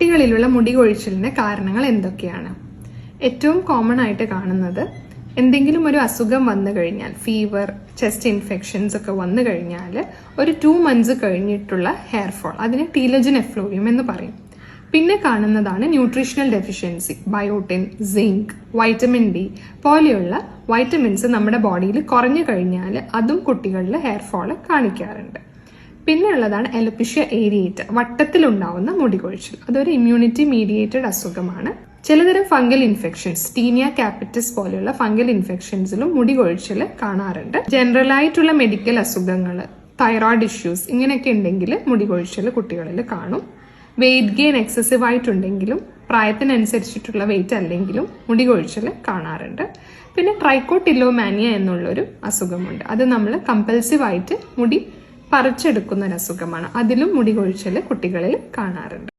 കുട്ടികളിലുള്ള മുടി കൊഴിച്ചിലിന് കാരണങ്ങൾ എന്തൊക്കെയാണ്? ഏറ്റവും കോമൺ ആയിട്ട് കാണുന്നത് എന്തെങ്കിലും ഒരു അസുഖം വന്നു കഴിഞ്ഞാൽ ഫീവർ ചെസ്റ്റ് ഇൻഫെക്ഷൻസ് ഒക്കെ വന്നു കഴിഞ്ഞാൽ ഒരു ടു മന്ത്സ് കഴിഞ്ഞിട്ടുള്ള ഹെയർ ഫോൾ അതിനെ ടീലജൻ എഫ്ലോറിയം എന്ന് പറയും. പിന്നെ കാണുന്നതാണ് nutritional deficiency biotin zinc vitamin D പോലെയുള്ള വൈറ്റമിൻസ് നമ്മുടെ ബോഡിയിൽ കുറഞ്ഞു കഴിഞ്ഞാൽ അതും കുട്ടികളിൽ ഹെയർ ഫോൾ കാണിക്കാറുണ്ട്. പിന്നെ ഉള്ളതാണ് എലപ്പിഷ്യ ഏരിയേറ്റ് വട്ടത്തിലുണ്ടാവുന്ന മുടി കൊഴിച്ചിൽ അതൊരു ഇമ്മ്യൂണിറ്റി മീഡിയേറ്റഡ് അസുഖമാണ്. ചിലതരം ഫംഗൽ ഇൻഫെക്ഷൻസ് ടീനിയ ക്യാപിറ്റസ് പോലെയുള്ള ഫംഗൽ ഇൻഫെക്ഷൻസിലും മുടി കൊഴിച്ചിൽ കാണാറുണ്ട്. ജനറൽ ആയിട്ടുള്ള മെഡിക്കൽ അസുഖങ്ങൾ തൈറോയ്ഡ് ഇഷ്യൂസ് ഇങ്ങനെയൊക്കെ ഉണ്ടെങ്കിൽ മുടി കൊഴിച്ചിൽ കുട്ടികളിൽ കാണും. വെയിറ്റ് ഗെയിൻ എക്സസീവ് ആയിട്ടുണ്ടെങ്കിലും പ്രായത്തിനനുസരിച്ചിട്ടുള്ള വെയിറ്റ് അല്ലെങ്കിലും മുടി കൊഴിച്ചിൽ കാണാറുണ്ട്. പിന്നെ ട്രൈക്കോട്ടില്ലോമാനിയ എന്നുള്ളൊരു അസുഖമുണ്ട്. അത് നമ്മൾ കമ്പൽസീവ് ആയിട്ട് മുടി പറിച്ചെടുക്കുന്ന ഒരു അസുഖമാണ്. അതിലും മുടി കൊഴിച്ചിൽ കുട്ടികളിൽ കാണാറുണ്ട്.